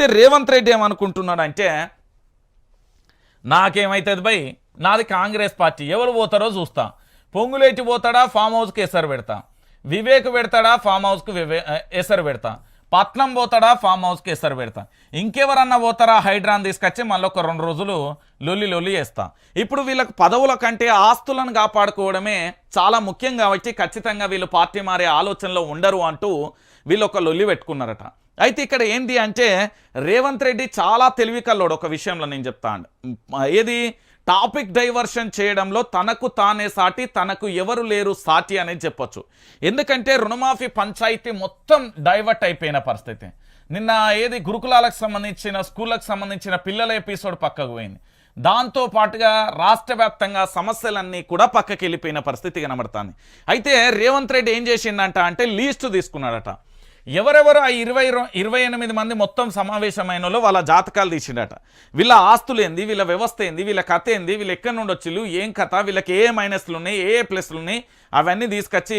అయితే రేవంత్ రెడ్డి ఏమనుకుంటున్నాడంటే నాకేమైతుంది భయ్ నాది కాంగ్రెస్ పార్టీ ఎవరు పోతారో చూస్తా. పొంగులేటి పోతాడా ఫామ్ హౌస్కి ఎసరు పెడతా. వివేక్ పెడతాడా ఫామ్ హౌస్కి వివే ఎసరు పెడతా. పట్నం పోతాడా ఫామ్ హౌస్కి ఎసరు పెడతా. ఇంకెవరన్నా పోతారా హైడ్రాన్ తీసుకొచ్చి మళ్ళీ ఒక రెండు రోజులు లొల్లి లొల్లి వేస్తా ఇప్పుడు వీళ్ళకి పదవుల కంటే ఆస్తులను కాపాడుకోవడమే చాలా ముఖ్యం కాబట్టి ఖచ్చితంగా వీళ్ళు పార్టీ మారే ఆలోచనలో ఉండరు అంటూ వీళ్ళు ఒక లొల్లి పెట్టుకున్నారట. అయితే ఇక్కడ ఏంటి అంటే రేవంత్ రెడ్డి చాలా తెలివి కల్లోడు ఒక విషయంలో నేను చెప్తాను ఏది? టాపిక్ డైవర్షన్ చేయడంలో తనకు తానే సాటి తనకు ఎవరు లేరు సాటి అనేది చెప్పొచ్చు. ఎందుకంటే రుణమాఫీ పంచాయతీ మొత్తం డైవర్ట్ అయిపోయిన పరిస్థితి. నిన్న ఏది? గురుకులాలకు సంబంధించిన స్కూళ్ళకు సంబంధించిన పిల్లల ఎపిసోడ్ పక్కకు పోయింది. దాంతో పాటుగా రాష్ట్ర వ్యాప్తంగా సమస్యలన్నీ కూడా పక్కకి వెళ్ళిపోయిన పరిస్థితి కనబడుతుంది. అయితే రేవంత్ రెడ్డి ఏం చేసిండంట అంటే లీస్ట్ తీసుకున్నాడట. ఎవరెవరు ఆ ఇరవై ఇరవై ఎనిమిది మంది మొత్తం సమావేశమైన వాళ్ళ జాతకాలు తీసిండట. వీళ్ళ ఆస్తులు ఏంది? వీళ్ళ వ్యవస్థ ఏంది? వీళ్ళ కథ ఏంది? వీళ్ళు ఎక్కడి నుండి వచ్చిళ్ళు? ఏం కథ? వీళ్ళకి ఏ మైనస్లు ఉన్నాయి? ఏ ప్లస్లు ఉన్నాయి? అవన్నీ తీసుకొచ్చి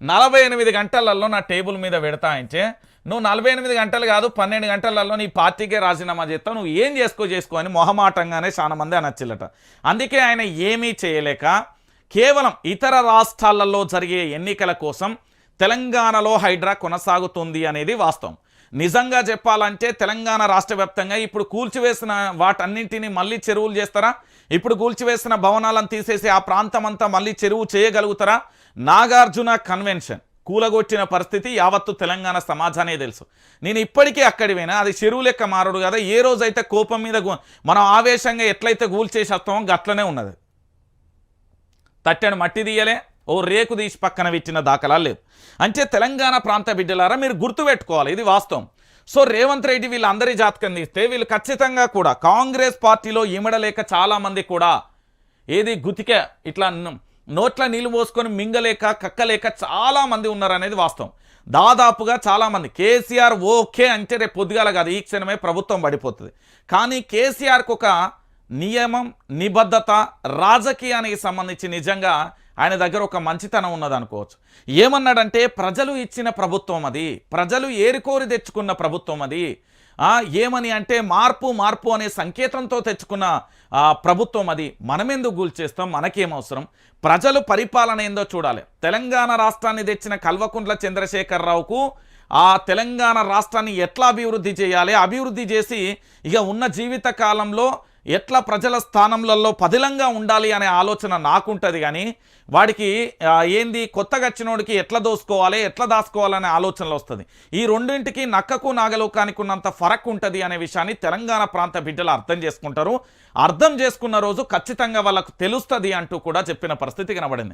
నలభై ఎనిమిది గంటలలో నా టేబుల్ మీద పెడతా అంటే నువ్వు నలభై ఎనిమిది గంటలు కాదు పన్నెండు గంటలలో నీ పార్టీకే రాజీనామా చేస్తావు. నువ్వు ఏం చేసుకో చేసుకో అని మొహమాటంగానే చాలా మంది అనొచ్చిల్లట అందుకే ఆయన ఏమీ చేయలేక కేవలం ఇతర రాష్ట్రాలలో జరిగే ఎన్నికల కోసం తెలంగాణలో హైడ్రా కొనసాగుతుంది అనేది వాస్తవం. నిజంగా చెప్పాలంటే తెలంగాణ రాష్ట్ర వ్యాప్తంగా ఇప్పుడు కూల్చివేసిన వాటన్నింటినీ మళ్ళీ చెరువులు చేస్తారా? ఇప్పుడు కూల్చివేసిన భవనాలను తీసేసి ఆ ప్రాంతం అంతా మళ్ళీ చెరువు చేయగలుగుతారా? నాగార్జున కన్వెన్షన్. కూలగొట్టిన పరిస్థితి యావత్తు తెలంగాణ సమాజానే తెలుసు. నేను ఇప్పటికీ అక్కడివైనా అది చెరువు లెక్క మారడు కదా ఏ రోజైతే కోపం మీద మనం ఆవేశంగా ఎట్లయితే కూల్చేసేస్తామో గట్లనే ఉన్నది. తట్టెను మట్టి తీయలే. ఓ రేకు తీసి పక్కన పెట్టిన దాఖలా లేవు. అంటే తెలంగాణ ప్రాంత బిడ్డలారా మీరు గుర్తుపెట్టుకోవాలి ఇది వాస్తవం. సో రేవంత్ రెడ్డి వీళ్ళందరి జాతకం తీస్తే వీళ్ళు ఖచ్చితంగా కూడా కాంగ్రెస్ పార్టీలో ఇమడలేక చాలామంది కూడా ఏది గుతిక ఇట్లా నోట్ల నీళ్ళు పోసుకొని మింగలేక కక్కలేక చాలామంది ఉన్నారనేది వాస్తవం. దాదాపుగా చాలామంది. కేసీఆర్ ఓకే అంటే రేపు పొద్దుగాల కాదు ఈ క్షణమే ప్రభుత్వం పడిపోతుంది. కానీ కేసీఆర్కు ఒక నియమం నిబద్ధత రాజకీయానికి సంబంధించి నిజంగా ఆయన దగ్గర ఒక మంచితనం ఉన్నది అనుకోవచ్చు ఏమన్నాడంటే ప్రజలు ఇచ్చిన ప్రభుత్వం అది. ప్రజలు ఏరికోరి తెచ్చుకున్న ప్రభుత్వం అది. ఏమని అంటే మార్పు మార్పు అనే సంకేతంతో తెచ్చుకున్న ప్రభుత్వం అది. మనమెందుకు గుల్చేస్తాం? మనకేం అవసరం? ప్రజలు పరిపాలన ఏందో చూడాలి. తెలంగాణ రాష్ట్రాన్ని తెచ్చిన కల్వకుంట్ల చంద్రశేఖరరావుకు ఆ తెలంగాణ రాష్ట్రాన్ని ఎట్లా అభివృద్ధి చేయాలి? అభివృద్ధి చేసి ఇక ఉన్న జీవిత కాలంలో ఎట్లా ప్రజల స్థానంలలో పదిలంగా ఉండాలి అనే ఆలోచన నాకుంటుంది కానీ వాడికి ఏంది కొత్తగా వచ్చినోడికి ఎట్లా దోసుకోవాలి ఎట్లా దాసుకోవాలనే ఆలోచనలు వస్తుంది. ఈ రెండింటికి నక్కకు నాగలోకానికి ఉన్నంత ఫరక్ ఉంటుంది అనే విషయాన్ని తెలంగాణ ప్రాంత బిడ్డలు అర్థం చేసుకుంటారు. అర్థం చేసుకున్న రోజు ఖచ్చితంగా వాళ్ళకు తెలుస్తుంది అంటూ కూడా చెప్పిన పరిస్థితి కనబడింది.